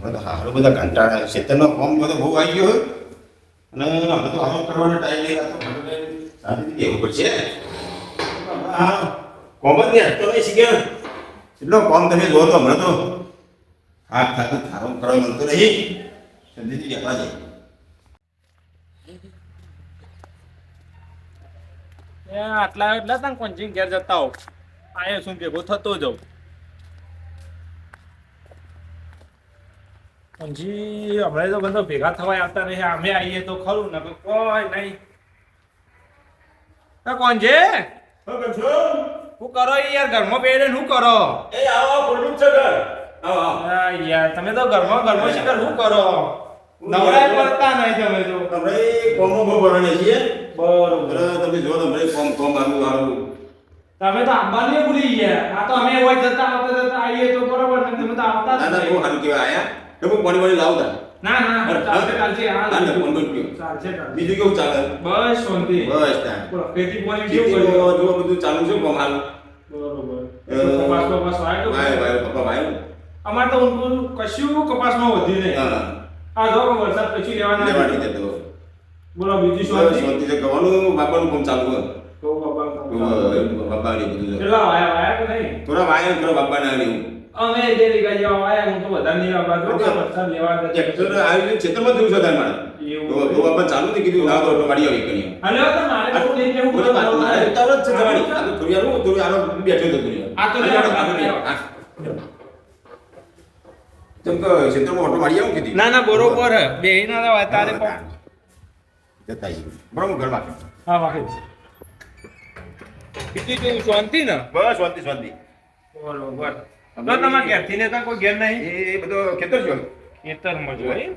હમણાં તો હારો બધા કંટાળા ખેતરનો ફોર્મ બધો બહુ આવી ગયો અને હવે તો આવો કરવાનો ટાઈમ નહીં રાખતો બેસવું પડશે. કોમ જ નહીં હટતો નહીં શીખ્યો એટલો કોમ તમે જોવો તો હમણાં તો. હાથ ખાતું થારો કરવા મળતો નહીં શાંતિથી બેસવા જાય આટલા એટલા તને કોંચિંગ ઘેર જતા હો આયો શું ભેગો થતો જાઉં? કોંજી હમણાં તો બધા ભેગા થવાય આવતા રહે અમે આવીએ તો ખરું ને કોઈ નહીં. તો છે? શું કરો યાર ઘરમાં બેડે શું કરો? એ આવો ખુલ્લું જ છે ઘર. યાર તમે તો ઘરમાં ઘરમાં શીખર શું કરો? નવરાય પડતા નહીં તમે તો. તમે કોમો બહુ ભરણે છીએ. બરોબર. તમે જો તમે કોમ કોમ આવું આવું તમે તો આંબાને ભૂલી ગયા. આ તો અમે હોય જતા આવતા જતા આવીએ તો બરોબર ને તમે તો આવતા જ નહીં. હું હાલ કેવા આયા. હું પાણી પાણી લાવતા? ના ના ચાલશે ચાલશે. હા ના, ફોન કરી ગયો. ચાલશે બીજું કેવું ચાલે? બસ શાંતિ. બસ ત્યાં. ખેતી પાણી કેવું કર્યું? જો બધું ચાલુ છે કમાલ બરોબર. કપાસ કપાસ વાયો ભાઈ ભાઈ પપ્પા ભાઈ અમાર તો ઊંધું કશું કપાસમાં વધી નહીં. હા. આ જો વરસાદ પછી લેવાના લેવાની. દેતો બોલો બીજું શાંતિ શાંતિ છે. કવાનું બાપાનું કામ ચાલુ હોય. તો બાપા બાપા ની બધું છે. કેટલા વાયા વાયા કે નહીં? થોડા વાયા થોડા બાપા ના આવ્યું અમે બે વીઘા જેવા હું તો વધારે નહીં વાપરા વરસાદ લેવા દે ટ્રેક્ટર આવ્યું ક્ષેત્રમાં જ છે તારે મારે? તો તો ચાલુ થઈ કીધું ના તો ઓટો મારી આવી કરી હાલો તો મારે તો લઈ જવું બોલો, મારે- મારે જ છે જવાની. આ તો થોડી વાર થોડી વાર બેઠો હતો થોડી આ તો આ લેવા, આ તો લેવા. હા. તેમ કે ક્ષેત્રમાં ઓટો મારી આવું કીધી? ના ના બરોબર. હે. બે ના રહેવાય તારે પણ. જતા હા બીજું શાંતિ ને? બસ શાંતિ શાંતિ. બરોબર. તો તમે ઘેરથી ને કોઈ ઘેર નહીં? એ બધો ખેતર જો ખેતરમાં જો એમ?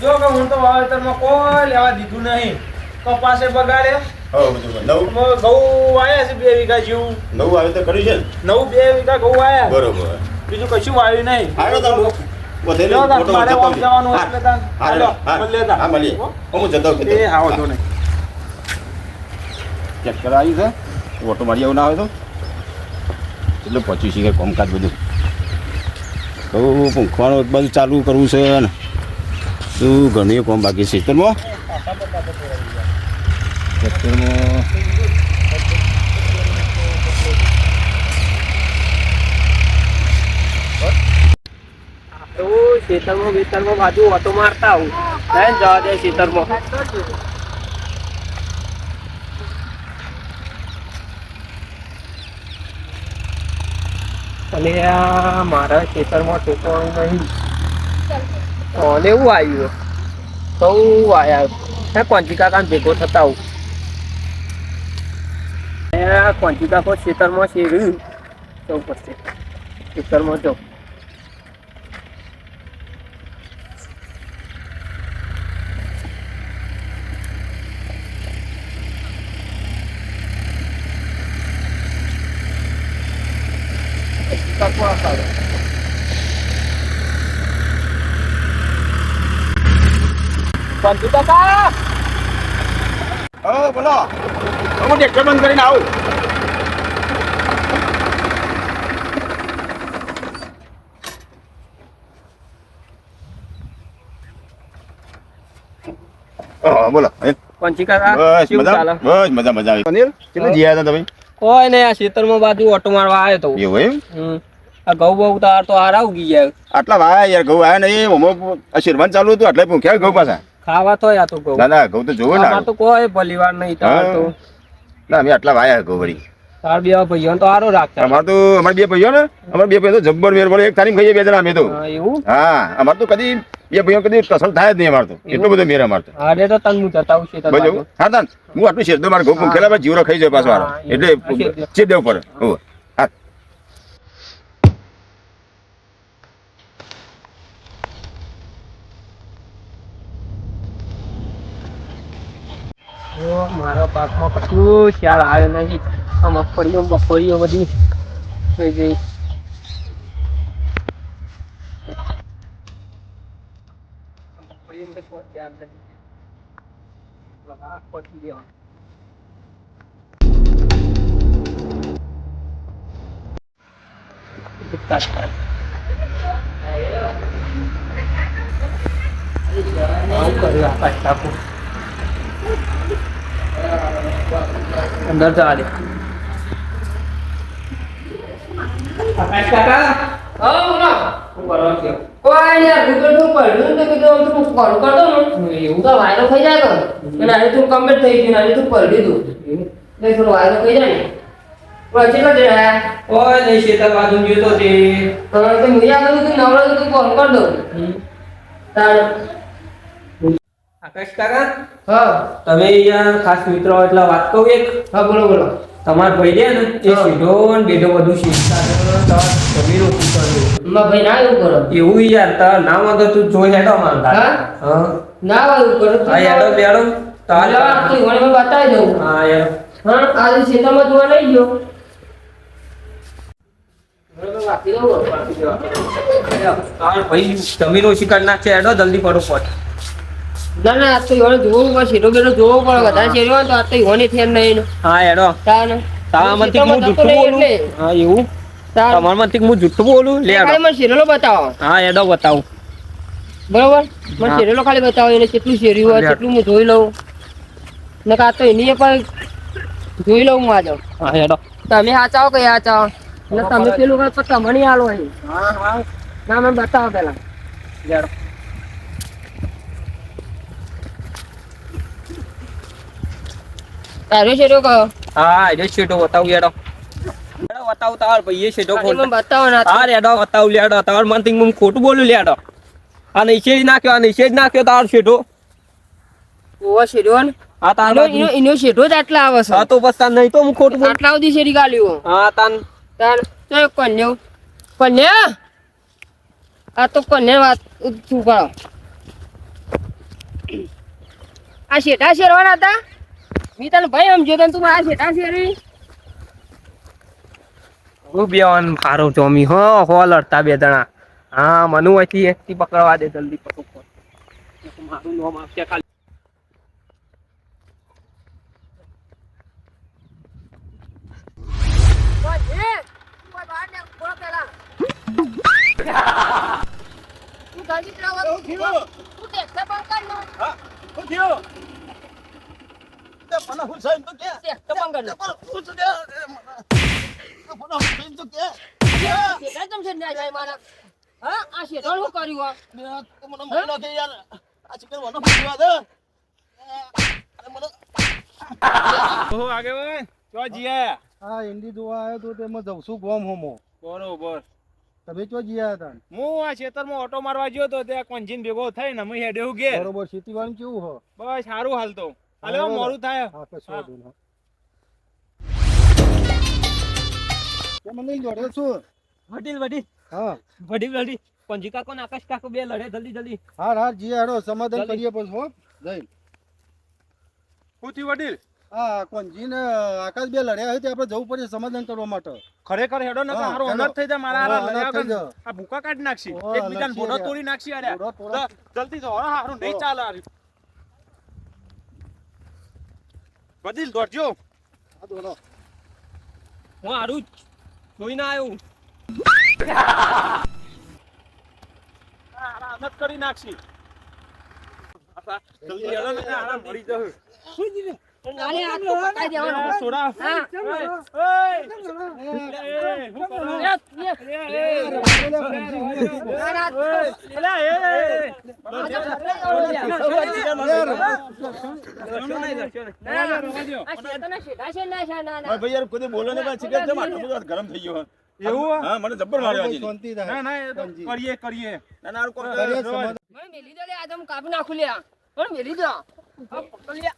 જો કે હું તો વાવેતરમાં કોઈ લેવા દીધું નહીં. કપાસે બગાડે. હા બધું નવું. ઘઉં વાયા છે બે વીઘા જેવું. નવ વાવેતર તો કર્યું છે નવ બે વીઘા ઘઉં વાયા. બરોબર. બીજું કશું વાવ્યું નહીં. હાલો તો લો મારે જતો જવાનું એટલે. હાલો, હા, મળીએ. હા, જતો. એ હા વાંધો નહીં. ચેક કરાવી છે. ઓટો મારી આવું ના આવે તો. એટલે છે કે કોમકાજ બધું. તો પંખવાનું બધું ચાલુ કરવું છે ને શું ઘણી કોમ બાકી છે. ખેતરમાં ખેતરમાં તો ખેતરમાં બાજુ ઓટો મારતા આવું. હે, જવા દે ખેતરમાં. અને આ મારા ખેતરમાં ટેકવાનું નહીં. ઓને એવું આવ્યું. તો આવ્યા હે કોંચી કાકા ભેગો થતા આવું. કોંચી કાકો ખેતરમાં શેર્યું જવું પછી ખેતરમાં જાઉં કાકા હા બોલો હું ટ્રેક્ટર બંધ કરીને આવું બોલો પંચી કાકા બસ મજા બસ મજા મજા આવી. અનિલ કેટલે જઈ હતા તમે? કોઈ નહીં આ ખેતરમાં બાજુ ઓટો મારવા આવ્યો તો. એવું એમ. આ ઘઉં બહુ તાર તો હાર ઉગી ગયા. આટલા વાયા યાર ઘઉં આયા નહીં. શેરવાન ચાલુ હતું એટલે ભૂખ્યા ઘઉં પાછા. ખાવા તો આ તો ઘઉં ના ના ઘઉં તો જોવો ને તો કોઈ ભલીવાર નહીં તાર તો. ના અમે આટલા વાયા ઘઉં વળી. તાર બે ભાઈઓ તો આરો રાખતા અમાર તો અમાર બે ભાઈઓ ને અમાર બે ભાઈઓ તો જબ્બર મેર પડે એક થાળી ખાઈએ બે જણા અમે તો. હા, એવું? હા અમાર તો કદી બે ભાઈઓ કદી ટસલ થાય જ નહીં અમાર તો. એટલો બધો મેર અમાર તો. હારે તો તન હું જતા ખેતર બસ હા તાન હું આટલું શેર તો મારે ભૂખેલા પછી જીવરો ખાઈ જાય પાછો. એટલે ચેપ દેવું પડે મારા પાકમાં કશું ખ્યાલ આવ્યો નહીં. આ મગફળીઓ બફળીઓ બધી થઈ ગઈ. Thank you. અંદર જવા દે. આકાશ કાકા હા બોલો શું કરો છો કોઈ યાર ગૂગલનું પડ્યું તો કીધું આમ તું કોલ કરતો ને એવું? તો વાયરો થઈ જાય તો. અને આને તું કમ્પ્લીટ થઈ ગયું આને તું પડી દીધું એટલે થોડો વાયરો થઈ જાય ને. પણ કેટલો દે હા? ઓય નહીં શેતર બાજુ ગયો તો તે. તો મુયા બધું નવરો તું કોલ કર દો. તાર આકાશ કાકા હા. તમે અહીંયા ખાસ મિત્રો એટલે વાત કહું એક? હા બોલો બોલો. તમાર ભાઈ છે ને એ સીધો ને બેઠો બધું શીખતા જમીન ઓછી કર્યું માં ભાઈ ના એવું કરો. એવું યાર તાર ના વાંધો તું જોઈ હેડો માંગતા હા? હા. ના એવું કરો. હા હેડો બેડો. તાર આ તું મને બતાવી દઉં. હા યાર હા આજે ખેતરમાં જોવા લઈ ગયો. ભાઈ જમીન ઓછી કરી નાખશે હેડો જલ્દી પડો પટ ના ના આ તો ઈવોને જોવું પડે શેરો બેરો જોવો પડે વધારે શેરો હોય તો આ તો ઈવોને થયા નહીં હા હેડો. તાને તારામાંથી હું જુઠ્ઠું બોલું? હા એવું? તાર. હું જુઠ્ઠું બોલું? લે ખાલી મને શેરેલો બતાવો. હા હેડો બતાવું. બરોબર? મને શેરેલો ખાલી બતાવો એને કેટલું શેર્યું હોય કેટલું હું જોઈ લઉં. ને આ તો એની પણ જોઈ લઉં હું આજે. હા હેડો. તમે હાચાવો કે હાચાવો? એટલે તમે પેલું કરો તમને હાલો અહીં. ના મને બતાવો પેલા. તારો શેરો કયો હા હેડો શેટો બતાવું યાડો હેડો બતાવ તાર ભાઈ એ શેટો ખાલી બતાવો ના તાર રેડો બતાવ લેડો તાર મનથી હું ખોટું બોલું લેડો. આ નીચે જ નાખ્યો આ નીચે જ નાખ્યો તાર શેઠો ઓવો શેર્યો ને? હા તાર એનો. એનો એનો જ આટલા આવે છે. હા તો બસ તાર નહીં તો હું ખોટું બોલું. આટલા સુધી શેરી ગાલ્યો હા. તાન તાર તો કન્યા કન્યા આ તો કન્યા વાત શું કરો આ શેઠા શેરવાના હતા? મી તને ભાઈ સમજો તને તું મારા શેઠા શેરી હું બેવાન હારો ચોમી હો હો લડતા બે જણા. હા મનુ અહીંથી એકથી પકડવા દે જલ્દી પકડ. મારું નામ આપશે ખાલી. ઓહો આગેવાન ચો જીયા હા ઈંડી જોવા આવ્યો તો તેમાં જઉં છું ગોમ હોમો. બરોબર. તમે ચો જીયા હતા? હું આ ખેતરમાં ઓટો મારવા ગયો તો ત્યાં કોંજીન ભેગો થઈને અમે હેડ્યો ઘેર બરોબર ખેતી વાળું કેવું હો? બસ સારું હાલતો. હાલે મોડું થાય. હા કશું. વાંધો નહીં. કેમ નહીં જોડે છું? વડીલ વડીલ. હા. વડીલ વડીલ. પંજી કાકો ને આકાશ કાકો બે લડે જલ્દી જલ્દી. હા હા જી હેડો સમાધાન કરીએ પછી હો. જઈ. શું વડીલ? હા કોણજી ને આકાશ બે લડ્યા હોય તે આપણે જવું પડે સમાધાન કરવા માટે. ખરેખર હેડો ને મારો હારો અનર્થ થઈ જાય મારા હારા લડ્યા વગર. આ ભૂકા કાઢી નાખશી. એકબીજાને ભોડો તોડી નાખશી અરે જલ્દી જો હરો હારું નહીં. ચાલે વડીલ દોડજો. હા દોડો હું હારું જોઈને આવ્યું અનર્થ કરી નાખશી. જલ્દી હેડો ને હારા મરી જશે શું કરો? તો-. આ કોઈ બોલો ને ગરમ થઈ ગયો એવું હા મને જબ્બર માર્યો શાંતિ ના થાય ના એ તો કરીએ કરીએ ના ના કોણ કરીએ. મેલી દો લે, આજે હું કાપી નાખું લે પણ મેલી દો. આ પકડ લે.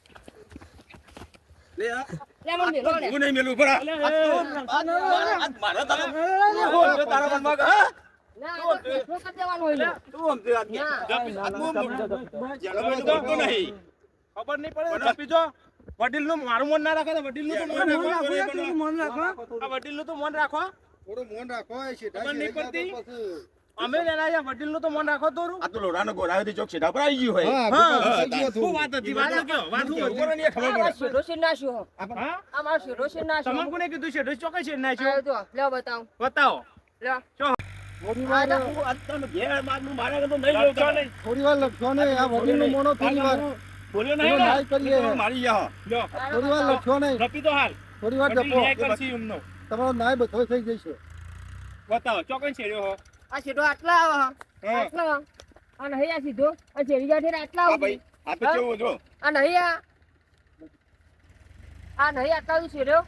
લે આ. લે, મને મેલો લે. હું નહીં મેલું મારા તારા. તારા મનમાં હા? ખબર નહીં પડે. પીજો વડીલનું મારું મન ના રાખે વડીલનું તો મન રાખો. વડીલનું તો મન રાખો. થોડું મન રાખો ખબર નહીં પડતી? અમે લેના વડીલનું તો મન રાખો તોરું. આ તો લોઢાનો ગોળાવેથી ચોક સીધા પર આવી ગયું હોય. હા, હા, આગળ હા, થઈ ગયો શું વાત હતી વાત કયો વાત કેવું? કયો ને ખબર આ મારો પડે. શેઠો છે ના શું? હા? આ મારો શેઠો છે ના કોને કીધું છે છે? ના આ લે બતાવું. બતાવો. લ્યો. થોડી વાર થોડી વાર લખો નહીં આ વડીલનું મોનો થોડી વાર બોલ્યો નહીં ને? મારી. થોડી વાર રપી તો હાલ. થોડી વાર જપો. તમારો નાય બધો થઈ જશે. બતાવો ચોકન છેડ્યો હો? આ સીધો આટલા આવે આટલા આ નહીં આ સીધો. આ શેરી જાઠે આટલા આવે ભાઈ. આ તો હા? કેવું જો. આ નહીં આ. આ નહીં આટલા સુધી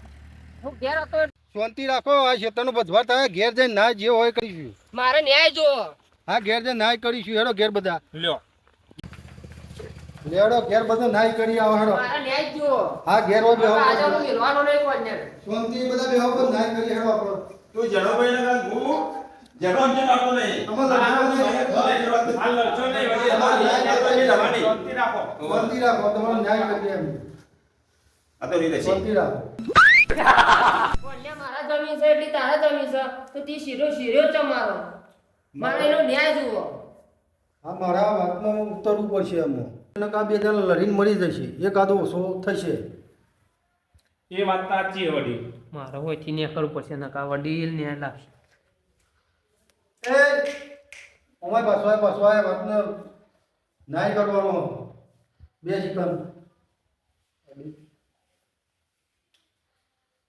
હું ઘેર હતો શાંતિ રાખો આ ક્ષેત્રનો બધવાર તમે ઘેર જઈને ના જે હોય કરીશું મારે ન્યાય જો. હા ઘેર જઈને નાય કરીશું હેડો ઘેર બધા. લ્યો. લેડો ઘેર બધો નાય કરી આવો હેડો. મારે ન્યાય જ. જો હા ઘેર હોય બેહો. આજે હું મિલવાનો નહીં કોઈને શાંતિ બધા બેહો પર નાય કરી હેડો આપણો. તું જનોભાઈ ને કાંઈ હું જનો જ નહીં અમારે લડશો નહીં. લડશો નહીં વડીલ. તમારે ન્યાય કરવાની જવાની. શાંતિ રાખો શાંતિ રાખો તમારો ન્યાય કરીએ એમ. આ તો રીતે છે. શાંતિ રાખો. મારા જમીન છે એટલી તારા જમીન છે. તો તી શીરો શીર્યો છે મારે. એનો ન્યાય જુઓ આ મારા વાતમાં ઉતરવું પડશે અમને નકા બે જણ લડીને મરી જશે. એકાદો ઓછો થશે. એ વાત સાચી છે વડીલ. મારે હોયથી ન્યાય કરવું પડશે નકા વડીલ ન્યાય લાવશે. એ અમારે પાછો પસવાય પાછો આય વાતને નાય કરવાનો બે ચિકન.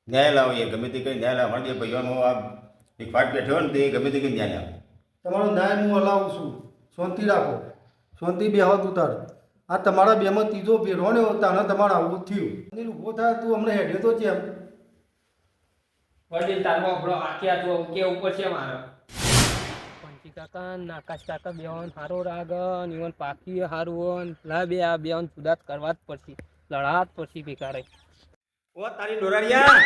ન્યાય લાવો એ ગમે તે કઈ ન્યાય લાવો મળજે ભાઈઓનો આ એક પાટ બેઠો ને તે ગમે તે કઈ ન્યાય લાવો. તમારો ન્યાય હું હલાવું છું. શાંતિ રાખો. શાંતિ બેહો તું તાર આ તમારા બેમાં ત્રીજો ભેરો ને તાને તમારે આવું થયું. અનિલ ઊભો થાય તું અમને હેડ્યો તો છે એમ વડીલ તારો આપણો આખ્યા તું કે ઉપર મારે. પંચી કાકા નાકાશ કાકા બેવાન હારો રાગ ઇવન પાકી હારું લા બે આ બેવાન સુદાત કરવા જ પડશે લડાત પડશે બેકારે ઓ તારી ડોરાડિયા!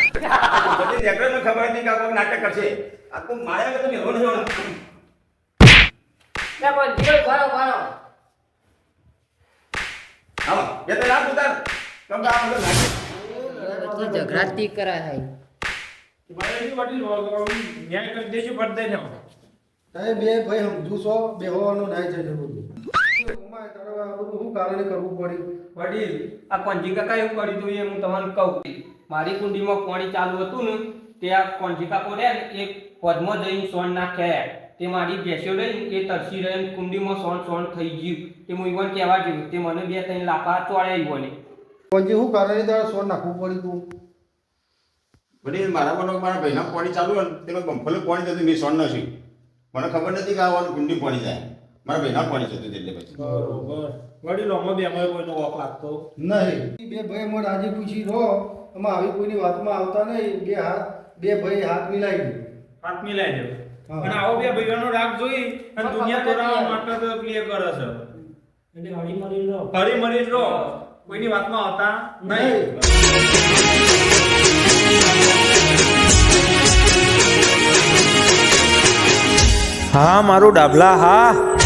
બધી નેકરોને ખબર હતી કે નાટક કરશે. આ તું માયા કે તમે રોડ જોડો. લે પણ જીરો ભરો ભરો હા એ તો રાત ઉતાર. કમ આ બધું નાટક ઝઘડા ઝઘડાતી કરાય હે મારે વડીલ ન્યાય કરી દેજો પડદે ને. તમે બે ભાઈ સમજુ છો છે અમારે તારે આ બધું શું કારણે કરવું પડ્યું વડીલ આ પંજી કાકા એવું કર્યું હતું એ હું તમને કહું. મારી કુંડીમાં પાણી ચાલુ હતું ને તે આ પંજી કાકો રહ્યા ને એ પદમાં જઈને સોન નાખ્યા તે મારી ભેંસો લઈને એ તરસી રહીને કુંડીમાં સોન સોન થઈ ગયું. તે હું ઈવન કહેવા જેવું તે મને બે ત્રણ લાફા ચોળ્યા ઈવને. પણ જે શું કારણે તારે સોન નાખવું પડ્યું તું? વડીલ મારા મને મારા ભાઈના પાણી ચાલુ હોય ને તેમાં બમ્ફલે પાણી જતું મેં સોન નથી મને ખબર નથી કે આવવાનું કુંડી પડી જાય. મારા ભાઈના પડી જતું એટલે પછી. બરોબર. વડીલો અમે બે અમે કોઈનો વોક લાગતો. નહીં. બે ભાઈ અમારે રાજી ખુશી રહો અમે આવી કોઈની વાતમાં આવતા નહીં. બે હાથ બે ભાઈ હાથ મિલાવી હાથ મિલાવી દે. અને આવો બે ભાઈઓનો રાગ જોઈ અને દુનિયા તોડાવવા માટે તો પ્લે કરે છે. હળી મળી જ રહો કોઈની વાતમાં આવતા નહીં. હા મારું ડાભલા હા.